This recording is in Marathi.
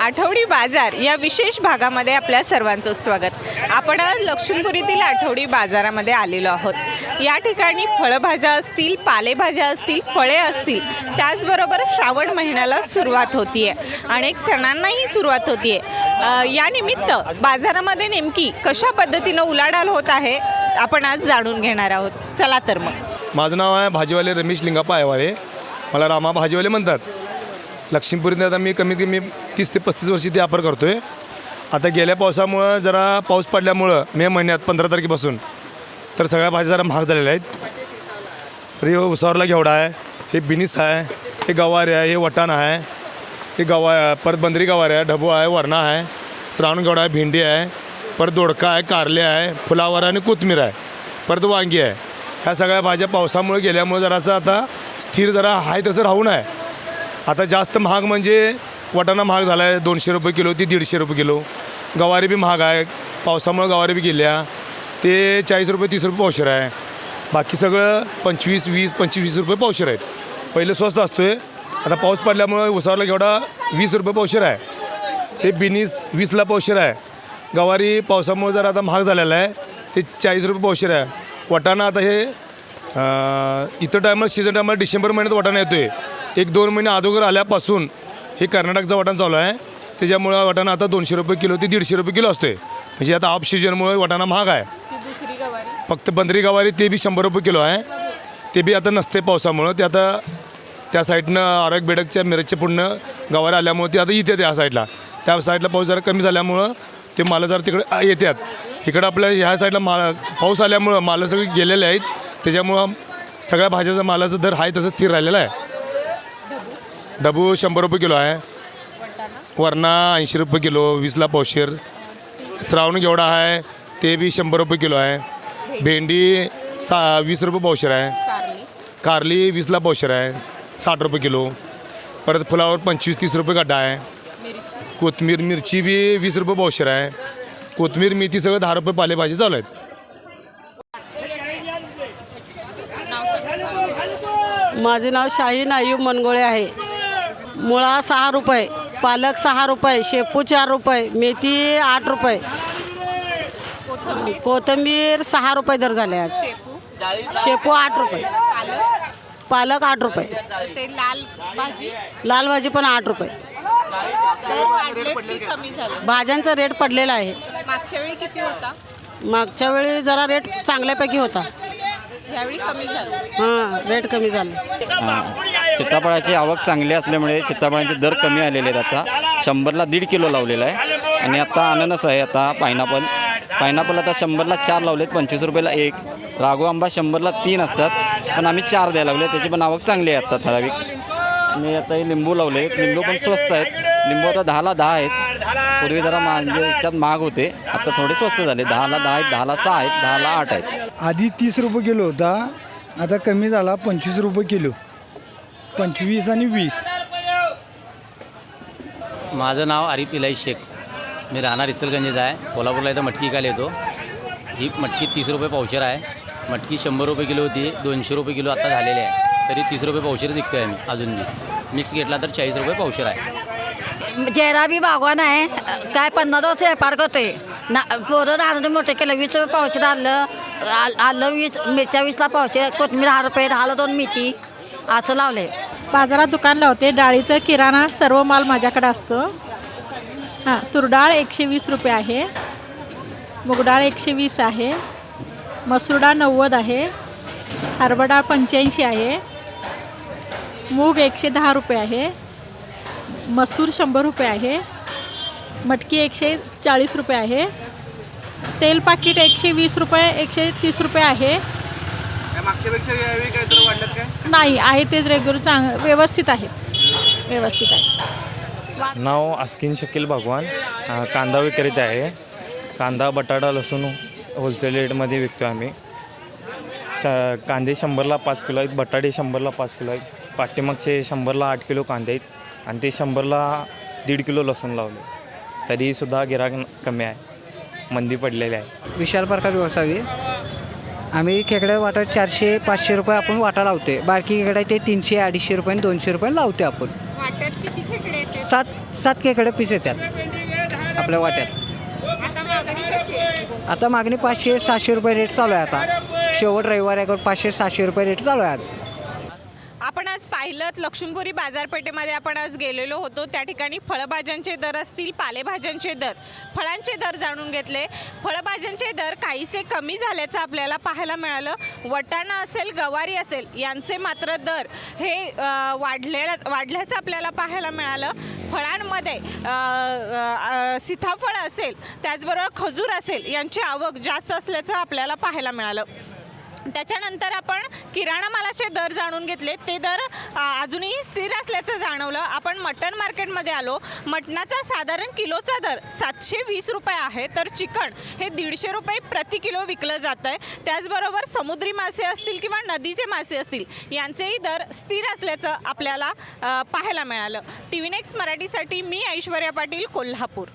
आठवडी बाजार या विशेष भागामध्ये आपल्या सर्वांचं स्वागत. आपण आज लक्ष्मीपुरीतील आठवडी बाजारामध्ये आलेलो आहोत. या ठिकाणी फळभाज्या असतील पालेभाज्या असतील फळे असतील त्याचबरोबर श्रावण महिन्याला सुरुवात होतीये. अनेक सणांनाही सुरुवात होतीये. अ, या निमित्त बाजारामध्ये नेमकी कशा पद्धतीनं उलाढाल होत आहे आपण आज जाणून घेणार आहोत. चला तर मग. माझं नाव आहे भाजीवाले रमेश लिंगाप्पा आयवाळे. मला रामा भाजीवाले म्हणतात. लक्ष्मीपुरीत आता मी कमीत कमी तीस ते पस्तीस वर्षी ते वापर करतो आहे आता गेल्या पावसामुळं जरा पाऊस पडल्यामुळं मे महिन्यात पंधरा तारखेपासून तर सगळ्या भाज्या जरा महाग झालेल्या आहेत. तर हे उसावरला घेवडा आहे हे बिनिस आहे हे गवार आहे हे वटाण आहे हे गवा परत बंदरी गवार आहे ढबू आहे वरणा आहे श्रावण घेवडा आहे भेंडी आहे परत दोडका आहे कारले आहे फुलावर आणि कोथमीर आहे परत वांगी आहे. ह्या सगळ्या भाज्या पावसामुळे गेल्यामुळे जरासं आता स्थिर जरा आहे तसं राहून आहे आता जास्त महाग म्हणजे वाटाणा महाग झाला आहे दोनशे रुपये किलो ती दीडशे रुपये किलो. गवारी बी महाग आहे. पावसामुळे गवारी बी गेल्या. ते चाळीस रुपये तीस रुपये पावशेर आहे. बाकी सगळं पंचवीस वीस पंचवीस रुपये पावशेर आहेत. पहिले स्वस्त असतो आहे आता पाऊस पडल्यामुळे उसावरला घेवडा वीस रुपये पावशेर आहे. ते बिनीस वीसला पावशेर आहे. गवारी पावसामुळे जर आता महाग झालेला आहे. ते चाळीस रुपये पावशेर आहे. वाटाणा आता हे इतर टायमाला सीझन टायमाला डिसेंबर महिन्यात वाटाणा येतो आहे एक दोन महिने अगोदर आल्यापासून हे कर्नाटकचा वाटाणा चालू आहे. त्याच्यामुळं वाटाणा आता दोनशे रुपये किलो ते दीडशे रुपये किलो असतो आहे म्हणजे आता ऑफ सीजनमुळे वाटाणा महाग आहे. फक्त बंदरी गवारी ते बी शंभर रुपये किलो आहे. ते बी आता नसते पावसामुळं. ते आता त्या साईडनं आरग बेडकच्या मिरजच्या पूर्ण गवारी आल्यामुळं ते आता येते त्या साईडला. त्या साईडला पाऊस जरा कमी झाल्यामुळं ते मालं जरा तिकडे येतात. इकडं आपल्या ह्या साईडला मा पाऊस आल्यामुळं मालं सगळी गेलेले आहेत. त्याच्यामुळं सगळ्या भाज्याचा मालाचा दर आहे तसं स्थिर राहिलेला आहे. डबू शंभर रुपये किलो आहे. वरणा ऐंशी रुपये किलो वीसला पावशेर. श्रावण घेवडा आहे ते बी शंभर रुपये किलो आहे. भेंडी सा वीस रुपये पावशेर आहे. कारली वीसला पावशेर आहे साठ रुपये किलो. परत फुलावर पंचवीस तीस रुपये गड्डा आहे. कोथमीर मिरची बी वीस रुपये पावशेर आहे. कोथमीर मेथी सगळं दहा रुपये पालेभाजी चालू आहेत. माझे नाव शाहीन आयूब मनगोळे आहे. मुळा सहा रुपये पालक सहा रुपये शेपू चार रुपये मेथी आठ रुपये. कोथिंबीर सहा रुपये दर झाले आज. शेपू आठ रुपये. पालक आठ रुपये. लाल भाजी? लाल भाजी पण आठ रुपये. भाज्यांचा रेट पडलेला आहे. मागच्या वेळी किती होता? मागच्या वेळी जरा रेट चांगल्यापैकी होता. यावेळी कमी झालं. हां रेट कमी झाला. हां. सीताफळाची आवक चांगली असल्यामुळे सीताफळांचे दर कमी आलेले आहेत आता. शंभरला दीड किलो लावलेला आहे. आणि आता अननस आहे आता पायनापल. पायनापल आता शंभरला चार लावलेत पंचवीस रुपयाला एक. राघू आंबा शंभरला तीन असतात. पण आम्ही चार द्यायला लागले त्याची पण आवक चांगली आहे आता ठराविक. आणि आता हे लिंबू लावले लिंबू पण स्वस्त आहेत. लिंबू आता दहाला दहा आहेत. पूर्वी जरा म्हणजे याच्यात महाग होते. आता थोडे स्वस्त झाले. दहाला दहा आहेत दहाला सहा आहेत दहाला आठ आहेत. आधी तीस रुपये किलो होता. आता कमी झाला पंचवीस रुपये किलो. पंचवीस आणि वीस. माझं नाव आरिफ इलाई शेख. मी राहणार इचलगंजीचा आहे. कोल्हापूरला इथं मटकी काय येतो. ही मटकी तीस रुपये पावशेर आहे. मटकी शंभर रुपये किलो होती. दोनशे रुपये किलो आता झालेली आहे. तरी तीस रुपये पावशेर विकतो आहे मी अजून मी मिक्स घेतला तर चाळीस रुपये पावशेर आहे. जेराबी बागवान आहे. काय पन्नास वर्ष व्यापार करतोय. ना पोरं राहणं मोठे केलं वीस रुपये पावशेर आलं आल- आलं वीस मिरच्या वीसला पावशे कोथमीर दहा रुपये दहाला दोन मेथी. असं लावले बाजारात दुकान लावते. डाळीचं किराणा सर्व माल माझ्याकडे असतो. हां तुरडाळ एकशे वीस रुपये आहे. मुगडाळ एकशे वीस आहे. मसूर डाळ नव्वद आहे. हरभरा पंच्याऐंशी आहे. मूग एकशे दहा रुपये आहे. मसूर शंभर रुपये आहे. मटकी एकशे चाळीस रुपये आहे. तेल पाकिट एकशे वीस रुपये एकशे तीस रुपये आहे. नाही आहे तेच रेग्युलर चांग व्यवस्थित आहेत व्यवस्थित आहे. नाव आस्किन शकील भगवान. अ, कांदा विक्रेता आहे. कांदा बटाटा लसूण होलसेल रेटमध्ये विकतो आम्ही. श कांदे शंभरला पाच किलो आहेत बटाटे शंभरला पाच किलो आहेत पाठीमागचे शंभरला आठ किलो कांदे आहेत आणि ते शंभरला दीड किलो लसूण लावले. तरीसुद्धा गिराक कमी आहे. मंदी पडलेली आहे. विशाल प्रकार व्यवसायी आम्ही खेकडे वाटा चारशे पाचशे रुपये आपण वाटा लावते बारकी खेकडे ते तीनशे अडीचशे रुपये आणि दोनशे रुपये लावते आपण. वाट्यात किती खेकडे येते सात सात सात खेकडे पीस येतात आपल्या वाट्यात. आता मागणी पाचशे सहाशे रुपये रेट चालू आहे आता. शेवट रविवार आहे पाचशे सहाशे रुपये रेट चालू आहे आज. आपण आज पाहिलं लक्ष्मीपुरी बाजारपेठेमध्ये आपण आज गेलेलो होतो. त्या ठिकाणी फळभाज्यांचे दर असतील पालेभाज्यांचे दर. फळांचे दर जाणून घेतले. फळभाज्यांचे दर काहीसे कमी झाल्याचं आपल्याला पाहायला मिळालं. वटाणा असेल गवारी असेल यांचे मात्र दर हे वाढलेलं वाढल्याचं आपल्याला पाहायला मिळालं. फळांमध्ये सीताफळ असेल त्याचबरोबर खजूर असेल यांची आवक जास्त असल्याचं आपल्याला पाहायला मिळालं. त्याच्यानंतर आपण किराणा मालाचे दर जाणून घेतले. ते दर अजूनही स्थिर असल्याचं जाणवलं. आपण मटण मार्केटमध्ये आलो. मटणाचा साधारण किलोचा दर सातशे वीस रुपये आहे. तर चिकन हे दीडशे रुपये प्रति किलो विकलं जात आहे त्याचबरोबर समुद्री मासे असतील किंवा नदीचे मासे असतील यांचेही दर स्थिर असल्याचं आपल्याला पाहायला मिळालं. टी व्ही नेक्स्ट मराठीसाठी मी ऐश्वर्या पाटील कोल्हापूर.